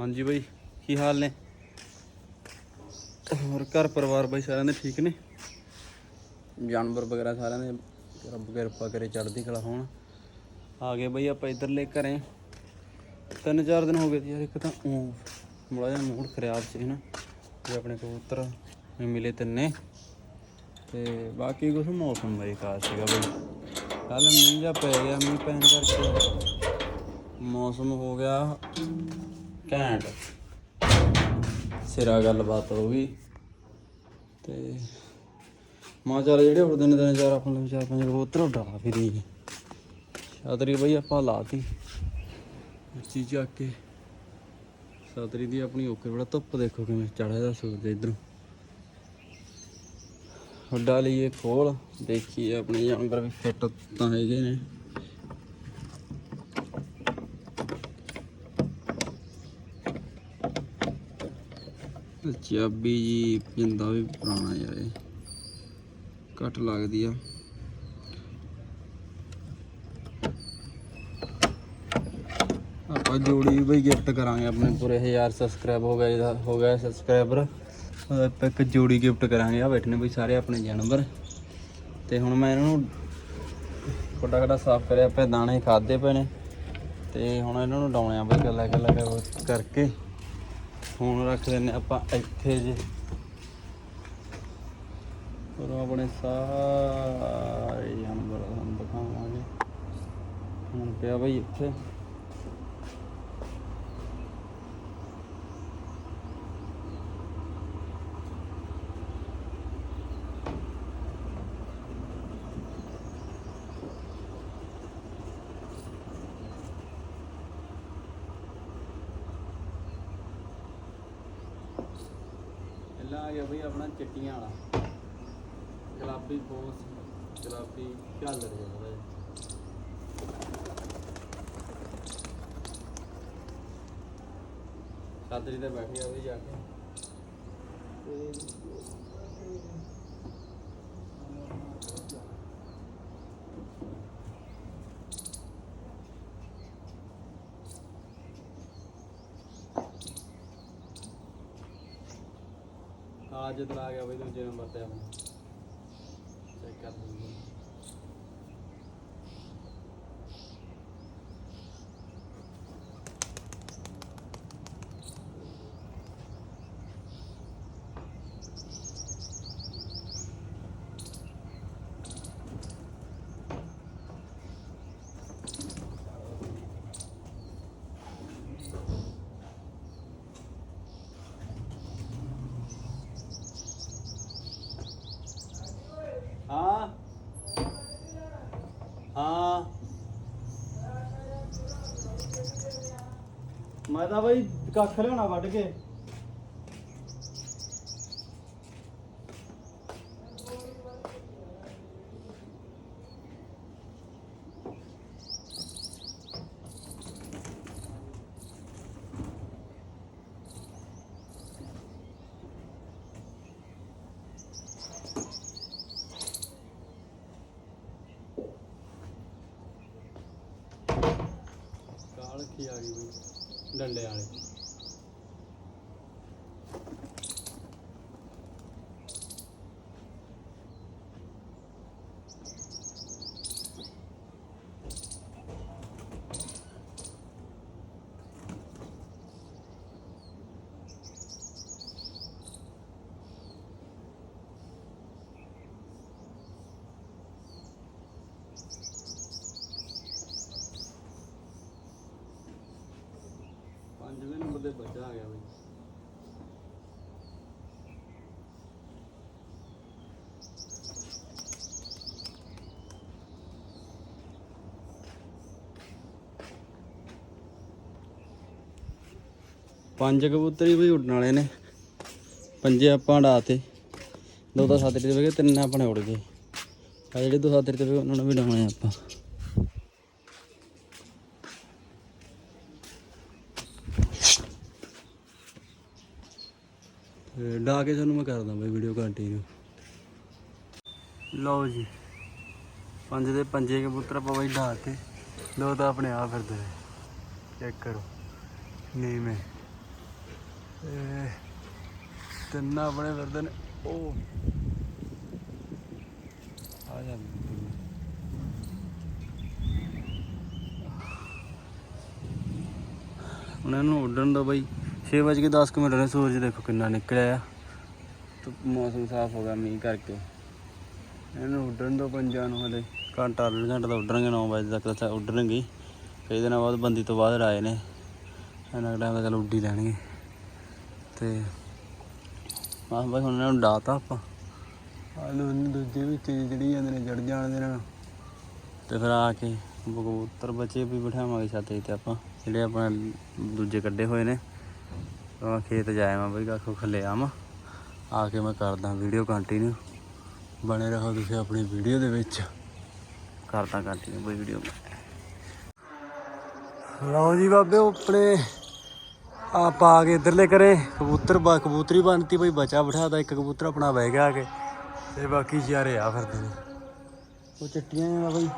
ਹਾਂਜੀ ਬਾਈ ਕੀ ਹਾਲ ਨੇ? ਹੋਰ ਘਰ ਪਰਿਵਾਰ ਬਾਈ ਸਾਰਿਆਂ ਦੇ ਠੀਕ ਨੇ? ਜਾਨਵਰ ਵਗੈਰਾ ਸਾਰਿਆਂ ਦੇ ਰੱਬ ਕਿਰਪਾ ਕਰੇ ਚੜ੍ਹਦੀ ਕਲਾ ਹੋਣ। ਆ ਗਏ ਬਾਈ ਆਪਾਂ ਇਧਰਲੇ ਘਰੇ। ਤਿੰਨ ਚਾਰ ਦਿਨ ਹੋ ਗਏ ਯਾਰ ਇੱਕ ਤਾਂ ਊਂ ਬੜਾ ਜਿਹਾ ਮੂਡ ਖਰਾਬ ਸੀ ਨਾ ਤੇ ਆਪਣੇ ਕਬੂਤਰ ਮਿਲੇ ਤਿੰਨੇ। ਤੇ ਬਾਕੀ ਕੁਛ ਮੌਸਮ ਬਾਈ ਖਾਸ ਸੀਗਾ ਬਾਈ। ਕੱਲ ਮੀਂਹ ਜਿਹਾ ਪੈ ਗਿਆ ਮੀਂਹ ਪੈਣ ਕਰਕੇ ਮੌਸਮ ਹੋ ਗਿਆ ਘੈਂਟ। ਸਿਰਾ ਗੱਲਬਾਤ ਹੋ ਗਈ। ਤੇ ਮਾਂ ਚੱਲ ਜਿਹੜੇ ਉੜਦੇ ਨੇ ਤਿੰਨ ਚਾਰ ਆਪਾਂ ਨੂੰ ਚਾਰ ਪੰਜ ਕਬੂਤਰ ਉਡਾ ਫਿਰੀ ਛਾਤਰੀ ਬਈ ਆਪਾਂ ਲਾਤੀ। ਚੀਜ਼ ਚੱਕ ਕੇ। ਛਾਤਰੀ ਦੀ ਆਪਣੀ ਓਕੇ ਬੜਾ ਧੁੱਪ ਦੇਖੋ ਕਿਵੇਂ ਚੜ੍ਹਦਾ ਦਾ ਸੂਰਜ ਇਧਰੋਂ। ਉੱਡਾ ਲਈਏ ਖੋਲ। ਦੇਖੀਏ ਆਪਣੇ ਜਾਨਵਰ ਵੀ ਫਿੱਟ ਤਾਂ ਹੈਗੇ ਨੇ। ਚਾਬੀ ਜੀ, ਜਿੰਦਾ ਵੀ ਪੁਰਾਣਾ ਯਾਰ ਇਹ। ਘੱਟ ਲੱਗਦੀ ਆ। ਆਪਾਂ ਜੋੜੀ ਬਈ ਗਿਫਟ ਕਰਾਂਗੇ ਆਪਣੇ ਪੂਰੇ 1000 ਸਬਸਕ੍ਰਾਈਬ ਹੋ ਗਏ ਇਹਦਾ ਹੋ ਗਿਆ ਸਬਸਕ੍ਰਾਈਬਰ ਆਪਾਂ ਇੱਕ ਜੋੜੀ ਗਿਫਟ ਕਰਾਂਗੇ। ਆ ਬੈਠਨੇ ਬਈ ਸਾਰੇ ਆਪਣੇ ਜਾਨਵਰ। ਤੇ ਹੁਣ ਮੈਂ ਇਹਨਾਂ ਨੂੰ ਕੋਟਾ ਕੋਟਾ ਸਾਫ਼ ਕਰਿਆ, ਆਪਾਂ ਦਾਣੇ ਖਾਦੇ ਪਏ ਨੇ। ਤੇ ਹੁਣ ਇਹਨਾਂ ਨੂੰ ਡਾਉਣੇ ਆ ਬਈ ਗੱਲਾਂ ਗੱਲਾਂ ਕਰਕੇ। ਫੋਨ ਰੱਖ ਦਿੰਨੇ ਆਪਾਂ ਇੱਥੇ ਜੇ। ਪਰ ਆਪਣੇ ਸਾਰੇ ਜਾਨਵਰ ਤੁਹਾਨੂੰ ਦਿਖਾਵਾਂਗੇ। ਹੁਣ ਪਿਆ ਬਈ ਇੱਥੇ। ਆ ਗਿਆ ਬਈ ਆਪਣਾ ਚਿੱਟੀਆਂ ਵਾਲਾ। ਗੁਲਾਬੀ ਬੋਸ ਗੁਲਾਬੀ ਝਾਲਰ ਜਿਹੜਾ ਹੈ ਸਾਦਰੀ ਤੇ ਬੈਠੀ ਆ ਬਈ ਜਾ ਕੇ। ਤੇ ਅੱਜ ਆ ਗਿਆ ਬਈ ਦੂਜੇ ਨੰਬਰ ਤੇ ਆਪਣਾ ਚੈੱਕ ਕਰ ਲਈਏ ਹਾਂ ਹਾਂ। ਮੈਂ ਤਾਂ ਬਈ ਕੱਖ ਲਿਆਉਣਾ ਵੱਢ ਕੇ ਕਾਲ ਕੀ ਆ ਗਈ ਬਈ ਡੰਡੇ ਵਾਲੇ। ਪੰਜਵੇਂ ਨੰਬਰ ਤੇ ਬੱਚਾ ਆ ਗਿਆ ਬਈ। ਪੰਜ ਕਬੂਤਰ ਹੀ ਬਈ ਉੱਡਣ ਵਾਲੇ ਨੇ। ਪੰਜੇ ਆਪਾਂ ਉਡਾਤੇ ਦੋ ਤਾਂ ਸਾਦਰੀ ਤੇ ਗਏ, ਤਿੰਨ ਆਪਣੇ ਉੜ ਗਏ। ਆ ਜਿਹੜੇ ਦੋ ਸਾਦਰੀ ਤੇ ਗਏ, ਉਹਨਾਂ ਨੂੰ ਵੀ ਡਾਉਣੇ ਆਪਾਂ। ਤੇ ਡਾ ਕੇ ਤੁਹਾਨੂੰ ਮੈਂ ਕਰਦਾ ਬਾਈ ਵੀਡੀਓ ਕੰਟੀਨਿਊ ਲਓ ਜੀ, ਪੰਜ ਦੇ ਪੰਜੇ ਕਬੂਤਰ ਆਪਾਂ ਬਾਈ ਡਾ ਤੇ। ਦੋ ਤਾਂ ਆਪਣੇ ਆ ਫਿਰਦੇ ਨੇ। ਚੈੱਕ ਕਰੋ ਨਹੀਂ ਮੈਂ ਤਿੰਨ ਆਪਣੇ ਫਿਰਦੇ ਨੇ। ਉਹ ਆ ਜਾਂਦੇ ਉਹਨਾਂ ਨੂੰ ਉੱਡਣ ਦਾ ਬਾਈ। 6 ਵਜੇ 10 ਮਿੰਟ ਨੇ ਸੂਰਜ ਦੇਖੋ ਕਿੰਨਾ ਨਿਕਲਿਆ ਆ। ਤੇ ਮੌਸਮ ਸਾਫ਼ ਹੋ ਗਿਆ ਮੀਂਹ ਕਰਕੇ। ਇਹਨੂੰ ਉੱਡਣ ਦੋ ਪੰਜਾਂ ਨੂੰ ਹਲੇ। ਘੰਟਾ ਡੇਢ ਘੰਟਾ ਤਾਂ ਉੱਡਣਗੇ 9 ਵਜੇ ਤੱਕ ਤਾਂ ਉੱਡਣਗੇ। ਕਈ ਦਿਨਾਂ ਬਾਅਦ ਬੰਦੀ ਤੋਂ ਬਾਅਦ ਆਏ ਨੇ। ਇਹਨਾਂ ਟਾਈਮ ਤਾਂ ਚੱਲ ਉੱਡ ਲੈਣਗੇ ਤੇ ਆਹ ਬਾਈ ਹੁਣ ਇਹਨਾਂ ਨੂੰ ਡਾਤਾ ਆਪਾਂ। ਆਹ ਲੋ ਦੂਜੇ ਵਿੱਚ ਜਿਹੜੀ ਜਾਂਦੇ ਨੇ ਜੜ ਜਾਣ ਦੇ ਨਾਲ ਤੇ ਫਿਰ ਆ ਕੇ ਕਬੂਤਰ ਬੱਚੇ ਵੀ ਬਿਠਾਵਾਂਗੇ ਛੱਤ ਤੇ ਆਪਾਂ ਜਿਹੜੇ ਆਪਾਂ ਦੂਜੇ ਕੱਢੇ ਹੋਏ ਨੇ। ਆ ਖੇਤ ਜਾਇਆ ਮੈਂ ਬਈ ਕਾਖੋ ਖੱਲੇ ਆਵਾਂ ਆ ਕੇ ਮੈਂ ਕਰਦਾ ਵੀਡੀਓ ਕੰਟੀਨਿਊ ਬਣੇ ਰਹੋ ਤੁਸੀਂ ਆਪਣੀ ਵੀਡੀਓ ਦੇ ਵਿੱਚ। ਕਰਦਾ ਕੰਟੀਨਿਊ ਬਈ ਵੀਡੀਓ ਲਓ ਜੀ ਬਾਬੇ ਉਹ ਆਪਣੇ ਆ ਪਾ ਕੇ ਇਧਰਲੇ ਕਰੇ ਕਬੂਤਰ ਬਾ, ਕਬੂਤਰੀ ਬਣਤੀ ਬਈ, ਬਚਾ ਬਿਠਾਦਾ ਇੱਕ ਕਬੂਤਰ ਆਪਣਾ ਬਹਿ ਗਿਆ ਆ ਕੇ। ਤੇ ਬਾਕੀ ਚਾਰੇ ਆ ਫਿਰਦੇ ਨੇ। ਉਹ ਚਿੱਟੀਆਂ ਨੇ ਬਈ।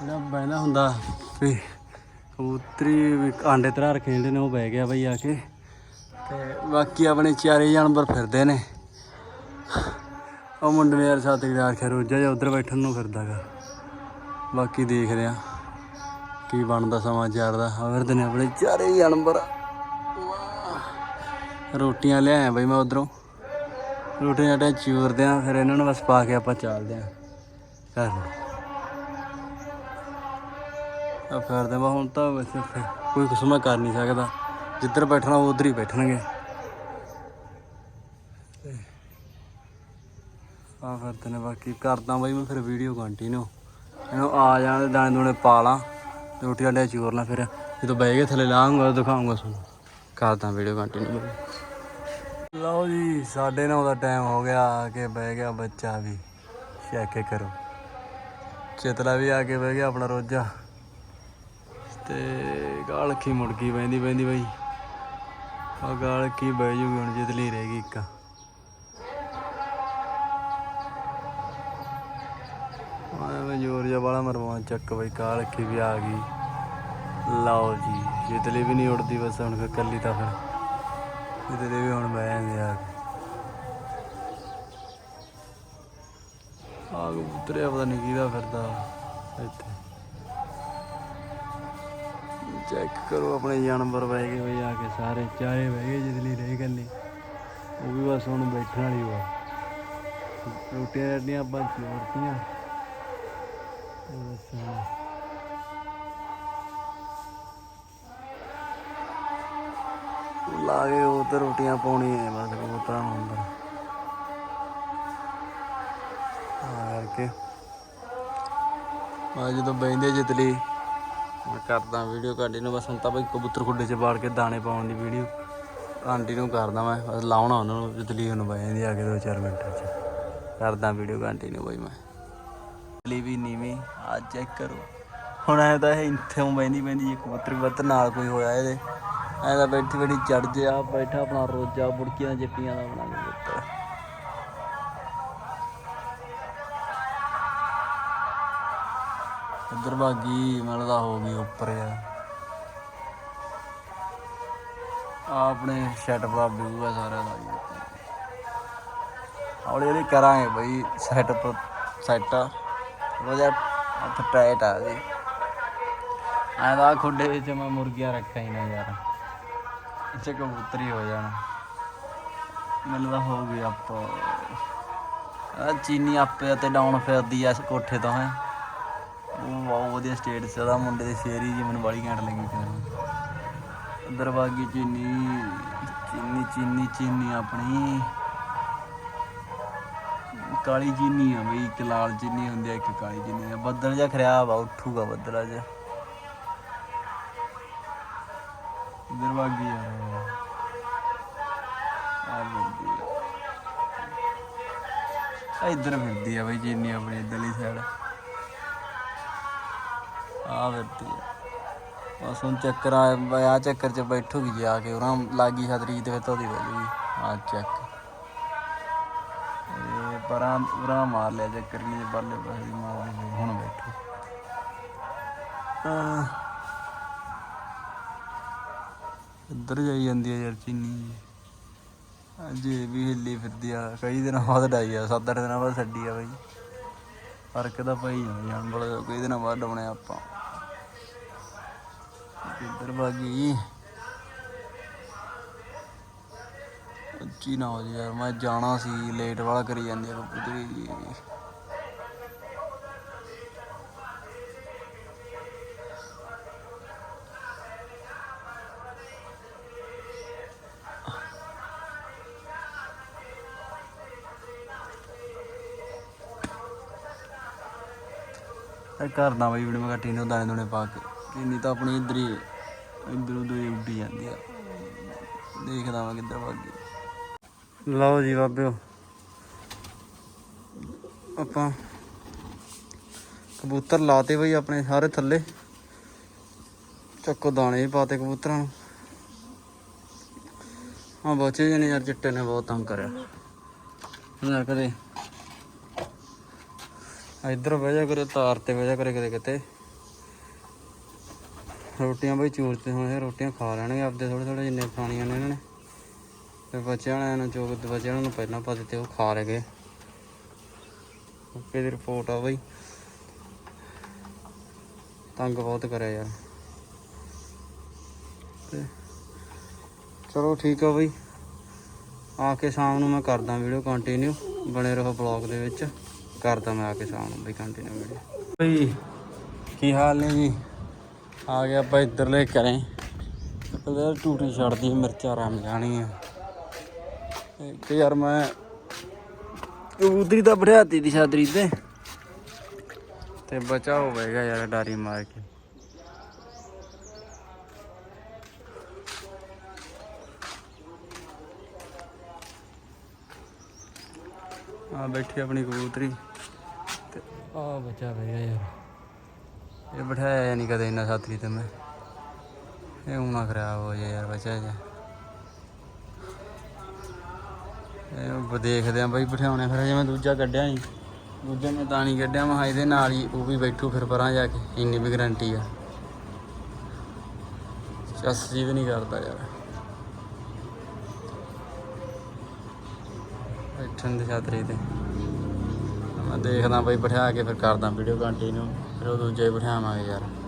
ਜਿਹੜਾ ਬਹਿੰਦਾ ਹੁੰਦਾ ਵੀ ਕਬੂਤਰੀ ਆਂਡੇ ਤਰਾ ਰੱਖੇ ਜਿਹੜੇ ਨੇ, ਉਹ ਬਹਿ ਗਿਆ ਬਈ ਆ ਕੇ। ਤੇ ਬਾਕੀ ਆਪਣੇ ਚਾਰੇ ਜਾਨਵਰ ਫਿਰਦੇ ਨੇ। ਉਹ ਮੁੰਡੇ ਯਾਰ ਸਾਥੀ ਦਾ ਆਖਿਆ ਰੋਜਾ ਜਾਂ ਉਧਰ ਬੈਠਣ ਨੂੰ ਫਿਰਦਾਗਾ ਬਾਕੀ ਦੇਖਦੇ ਆ ਕੀ ਬਣਦਾ ਸਮਾਚਾਰ ਦਾ। ਆ ਫਿਰਦੇ ਨੇ ਆਪਣੇ ਚਾਰੇ ਜਾਨਵਰ। ਰੋਟੀਆਂ ਲਿਆਇਆ ਬਈ ਮੈਂ ਉਧਰੋਂ। ਰੋਟੀਆਂ ਟਾ ਚੂਰਦੇ ਆ ਫਿਰ ਇਹਨਾਂ ਨੂੰ ਬਸ ਪਾ ਕੇ ਆਪਾਂ ਚੱਲਦੇ ਆ। ਘਰ। ਨੂੰ ਆ ਫਿਰਦੇ ਮੈਂ ਹੁਣ ਤਾਂ ਵੈਸੇ ਫਿਰ ਕੋਈ ਕੁਛ ਮੈਂ ਕਰ ਨਹੀਂ ਸਕਦਾ। ਜਿੱਧਰ ਬੈਠਣਾ, ਉਧਰ ਹੀ ਬੈਠਣਗੇ। ਆ ਫਿਰਦੇ ਨੇ ਬਾਕੀ ਕਰਦਾ ਬਾਈ, ਮੈਂ ਫਿਰ ਵੀਡੀਓ ਕੰਟੀਨਿਊ ਇਹਨੂੰ ਆ ਜਾਣ ਦੇ ਦਾਣੇ ਦੂਣੇ ਪਾ ਲਾਂ ਰੋਟੀ ਆਂਡੇ ਚੂਰ ਲਾਂ ਫਿਰ ਜਦੋਂ ਬਹਿ ਕੇ ਥੱਲੇ ਲਾਂਗਾ ਦਿਖਾਉਂਗਾ ਤੁਹਾਨੂੰ। ਕਰਦਾ ਵੀਡੀਓ ਕੰਟੀਨਿਊ ਲਓ ਜੀ 9:30 ਦਾ ਟਾਈਮ ਹੋ ਗਿਆ, ਆ ਕੇ ਬਹਿ ਗਿਆ ਬੱਚਾ ਵੀ। ਚੈੱਕ ਕਰੋ। ਚੇਤਲਾ ਵੀ ਆ ਕੇ ਬਹਿ ਗਿਆ ਆਪਣਾ ਰੋਜਾ। ਤੇ ਗਾਲਖੀ ਮੁੜਕੀ ਬੈਂਦੀ ਬੈਂਦੀ ਬਈ। ਆ ਗਾਲਖੀ ਬਹਿ ਜੂਗੀ ਹੁਣ ਜਿਤਲੀ ਰਹੇਗੀ ਇੱਕ। ਮੈਂ ਜ਼ੋਰ ਜਿਹਾ ਵਾਲਾ ਮਰਵਾ ਚੱਕ ਬਈ ਗਾਲਖੀ ਵੀ ਆ ਗਈ। ਲਓ ਜੀ ਜਿਤਲੀ ਵੀ ਨਹੀਂ ਉੜਦੀ ਬਸ ਹੁਣ ਫਿਰ ਕੱਲੀ ਤਾਂ ਫਿਰ। ਜਿਤਲੀ ਵੀ ਹੁਣ ਬਹਿ ਜਾਂਦੇ ਆ ਕੇ। ਆ ਕਬੂਤਰਿਆ ਪਤਾ ਨਹੀਂ ਕਿਹਦਾ ਫਿਰਦਾ ਇੱਥੇ। ਚੈੱਕ ਕਰੋ ਆਪਣੇ ਜਾਨਵਰ ਬਹਿ ਗਏ ਬਈ ਆ ਕੇ ਸਾਰੇ, ਚਾਰੇ ਬਹਿ ਗਏ ਜਿਦਲੀ ਰਹਿ ਗੱਲੀ ਉਹ ਵੀ ਬਸ ਹੁਣ ਬੈਠਣ ਵਾਲੀ ਵਾ ਰੋਟੀਆਂ ਰੱਡੀਆਂ ਆਪਾਂ ਚੋਰਤੀਆਂ। ਬਸ ਹੁਣ। ਲਾ ਕੇ ਉਹ ਤੇ ਰੋਟੀਆਂ ਪਾਉਣੀਆਂ ਨੇ ਬਸ ਕਬੂਤਰਾਂ ਨੂੰ ਅੰਦਰ। ਆ ਕਰਕੇ। ਆ ਜਦੋਂ ਬੈਂਦੇ ਜਿਤਲੀ ਮੈਂ ਕਰਦਾ ਵੀਡੀਓ ਕੰਟੀਨਿਊ ਬਸ ਹੁਣ ਤਾਂ ਬਈ ਕਬੂਤਰ ਖੁੱਡੇ 'ਚ ਬਾੜ ਕੇ ਦਾਣੇ ਪਾਉਣ ਦੀ ਵੀਡੀਓ। ਕੰਟੀਨਿਊ ਕਰਦਾ ਮੈਂ, ਬਸ ਲਾਉਣਾ ਉਹਨਾਂ ਨੂੰ ਜਿਤਲੀ ਨੂੰ ਬਹਿ ਜਾਂਦੀ ਆ ਕੇ 2-4 ਮਿੰਟਾਂ 'ਚ। ਕਰਦਾ ਵੀਡੀਓ ਕੰਟੀਨਿਊ ਬਈ ਮੈਂ। ਜਿਤਲੀ ਵੀ ਨੀਵੀਂ ਆ ਚੈੱਕ ਕਰੋ। ਹੁਣ ਐ ਤਾਂ ਇਹ ਇੱਥੋਂ ਬੈਂਦੀ ਬੈਂਦੀ ਜੇ ਕਬੂਤਰ ਬੱਤ ਨਾਲ ਕੋਈ ਹੋਇਆ ਇਹਦੇ। ਐ ਤਾਂ ਬੈਠੀ ਬੈਠੀ ਚੜ ਜਿਆ ਬੈਠਾ ਆਪਣਾ ਰੋਜਾ, ਬੁੜਕੀਆਂ ਜੱਪੀਆਂ ਦਾ ਬਣਾ ਕਬੂਤਰ ਉਧਰ ਭਾਗੀ ਮਿਲਦਾ ਹੋ ਗਈ ਉੱਪਰ ਆ। ਆਪਣੇ ਸ਼ੈਟ ਬਾਬੂ ਆ ਸਾਰਾ ਦਾ ਹੌਲੀ ਹੌਲੀ ਕਰਾਂਗੇ ਬਈ ਸੈਟਅਪ ਸੈਟ ਰੋਜਾ ਹੱਥ ਟਾਈਟ ਆ ਜੀ। ਐਂ ਤਾਂ ਖੁੱਡੇ ਵਿੱਚ ਮੈਂ ਮੁਰਗੀਆਂ ਰੱਖਿਆ ਹੀ ਨਾ ਯਾਰ। ਇੱਥੇ ਕਬੂਤਰ ਹੋ ਜਾਣਾ। ਮਿਲਦਾ ਹੋ ਗਿਆ ਆਪਾਂ ਆ ਚੀਨੀ ਆਪੇ ਤੇ ਡਾਊਨ ਫਿਰਦੀ ਆ ਇਸ ਕੋਠੇ ਤੋਂ ਹੈ। ਉਹ ਬਹੁਤ ਵਧੀਆ ਸਟੇਟ ਸੀ ਉਹਦਾ ਮੁੰਡੇ ਦੀ ਸ਼ੇਰੀ ਜੀ ਮੈਨੂੰ ਬੜੀ ਘੈਂਟ ਲੱਗੀ ਫਿਰ ਅੰਦਰ ਚੀਨੀ ਚੀਨੀ ਚੀਨੀ ਚੀਨੀ ਆਪਣੀ। ਕਾਲੀ ਚੀਨੀ ਆ ਬਈ, ਇੱਕ ਲਾਲ ਚੀਨੀ ਹੁੰਦੀ ਆ, ਇੱਕ ਕਾਲੀ ਚੀਨੀ ਆ। ਬੱਦਲ ਜਿਹਾ ਖਰਾਬ ਆ, ਉੱਠੂਗਾ ਬੱਦਲ ਅੱਜ ਇਧਰ ਯਾਰ ਆ। ਬੰਦੀ ਇੱਧਰ ਫਿਰਦੀ ਆ ਬਈ ਚੀਨੀ ਆਪਣੀ ਇੱਧਰਲੀ ਸਾਈਡ ਆ ਫਿਰਦੀ ਆ। ਬਸ ਹੁਣ ਚੱਕਰ ਆ ਆ ਚੱਕਰ 'ਚ ਬੈਠੂਗੀ ਜੇ ਆ ਕੇ ਉਹਨਾਂ ਲਾਗੀ ਛਤਰੀ ਤੇ ਫਿਰ ਤੋਦੀ ਬੈਠੂਗੀ ਆ ਚੱਕ। ਇਹ ਪਰਾਂ, ਉਰਾ ਮਾਰ ਲਿਆ ਚੱਕਰ ਨਹੀਂ ਬੱਲੇ ਬਸੀ ਮਾਰ ਲਈ ਹੁਣ ਬੈਠੋ। ਇੱਧਰ ਜਾਈ ਜਾਂਦੀ ਆ ਯਾਰ ਚੀਨੀ। ਅੱਜ ਇਹ ਵੀ ਹਿੱਲੀ ਫਿਰਦੀ ਆ। ਕਈ ਦਿਨਾਂ ਬਾਅਦ ਡਾਈ ਆ, ਸੱਤ ਅੱਠ ਦਿਨਾਂ ਬਾਅਦ ਛੱਡੀ ਆ ਬਾਈ। ਫ਼ਰਕ ਤਾਂ ਪਈ ਆ ਜਾਨਵਰ ਕਈ ਦਿਨਾਂ ਬਾਅਦ ਡਾਉਣੇ ਆਪਾਂ। ਇੱਧਰ ਬਾਗੀ ਉੱਚੀ ਨਾ ਹੋ ਜੀ ਯਾਰ, ਮੈਂ ਜਾਣਾ ਸੀ ਲੇਟ ਵਾਲਾ ਕਰੀ ਜਾਂਦੀ ਆ ਕਬੂਤਰੀ ਜੀ। ਇਹ ਕਰਦਾ ਬਈ ਵੀਡੀਓ ਮੈਂ ਟੀਨੋ ਦਾਣੇ ਦੋਣੇ ਪਾ ਕੇ। ਟੀਨੀ ਤਾਂ ਆਪਣੀ ਇੱਧਰ ਹੀ ਇੱਧਰ ਉਧਰ ਹੀ ਉੱਡੀ ਜਾਂਦੀ ਆ। ਦੇਖਦਾ ਮੈਂ ਕਿੱਧਰ ਭੱਗ ਗਈ। ਲਓ ਜੀ ਬਾਬਿਓ। ਆਪਾਂ ਕਬੂਤਰ ਲਾਤੇ ਬਈ ਆਪਣੇ ਸਾਰੇ ਥੱਲੇ। ਚੱਕੋ ਦਾਣੇ ਵੀ ਪਾਤੇ ਕਬੂਤਰਾਂ ਨੂੰ। ਹਾਂ, ਬੱਚੇ ਜਿਹੇ ਯਾਰ, ਚਿੱਟੇ ਨੇ ਬਹੁਤ ਤੰਗ ਕਰਿਆ। ਨਾ ਕਦੇ ਇੱਧਰ ਵਜਾ ਕਰੇ, ਤਾਰ ਤੇ ਵਜਾ ਕਰੇ ਕਿਤੇ ਕਿਤੇ। ਰੋਟੀਆਂ ਬਈ ਚੂਰ ਤੇ ਹੋਣੇ ਰੋਟੀਆਂ ਖਾ ਲੈਣਗੇ ਆਪਦੇ ਥੋੜੇ ਥੋੜੇ ਜਿੰਨੇ ਖਾਣੀਆਂ ਨੇ ਇਹਨਾਂ ਨੇ। ਤੇ ਬੱਚਿਆਂ ਵਾਲਿਆਂ ਨੂੰ ਜੋ ਬੱਚਿਆਂ ਨੂੰ ਪਹਿਲਾਂ ਪਾ ਦਿੱਤੇ ਉਹ ਖਾ ਲੈ ਗਏ। ਓਕੇ ਦੀ ਰਿਪੋਰਟ ਆ ਬਈ। ਤੰਗ ਬਹੁਤ ਕਰਿਆ ਯਾਰ। ਤੇ ਚਲੋ ਠੀਕ ਆ ਬਈ। ਆ ਕੇ ਸ਼ਾਮ ਨੂੰ ਮੈਂ ਕਰਦਾ ਵੀਡੀਓ ਕੰਟੀਨਿਊ ਬਣੇ ਰਹੋ ਬਲੌਗ ਦੇ ਵਿੱਚ। ਕਰਦਾ ਮੈਂ ਆ ਕੇ ਸ਼ਾਮ ਨੂੰ ਬਈ ਕੰਟੀਨਿਊ ਵੀਡੀਓ ਬਈ, ਕੀ ਹਾਲ ਨੇ ਜੀ? ਆ ਗਿਆ ਆਪਾਂ ਇੱਧਰਲੇ ਕਰੇ ਪਹਿਲਾਂ ਟੂਟੀ ਛੱਡਦੀ ਮਿਰਚਾਂ ਰਮ ਜਾਣੀ ਆ ਤੇ ਯਾਰ ਮੈਂ ਕਬੂਤਰੀ ਤਾਂ ਬੜਿਆਤੀ ਦੀ ਛਾਦਰੀ ਤੇ। ਤੇ ਬਚਾ ਹੋਵੇਗਾ ਯਾਰ ਡਾਰੀ ਮਾਰ ਕੇ। ਆ ਬੈਠੀ ਆਪਣੀ ਕਬੂਤਰੀ। ਤੇ ਆ ਬਚਾ ਬਹਿ ਯਾਰ। ਇਹ ਬਿਠਾਇਆ ਨਹੀਂ ਕਦੇ ਇੰਨਾ ਸਾਥਰੀ ਤੇ ਮੈਂ। ਇਹ ਹੁਣਾ ਖਰਾਬ ਹੋ ਜਾਏ ਯਾਰ ਬੱਚਾ ਜਾ ਇਹ ਦੇਖਦੇ ਆ ਬਈ ਬਿਠਾਉਣੇ ਫਿਰ ਜਿਵੇਂ ਦੂਜਾ ਕੱਢਿਆ ਨਹੀਂ ਦੂਜੇ ਨੇ ਤਾਂ ਨਹੀਂ ਕੱਢਿਆ, ਮੈਂ ਕਿਹਾ ਇਹਦੇ ਨਾਲ ਹੀ ਉਹ ਵੀ ਬੈਠੂ ਫਿਰ ਪਰਾਂ ਜਾ ਕੇ, ਇੰਨੀ ਵੀ ਗਰੰਟੀ ਆ। ਚੱਸ ਜੀ ਵੀ ਨਹੀਂ ਕਰਦਾ ਯਾਰ। ਬੈਠਣ ਦੇ ਛਾਤਰੀ ਤੇ। ਮੈਂ ਦੇਖਦਾ ਬਈ ਬਿਠਾ ਕੇ ਫਿਰ ਕਰਦਾ ਵੀਡੀਓ ਕੰਟੀਨਿਊ ਫਿਰ ਉਹ ਦੂਜੇ ਹੀ ਬਿਠਾਵਾਂਗੇ ਯਾਰ।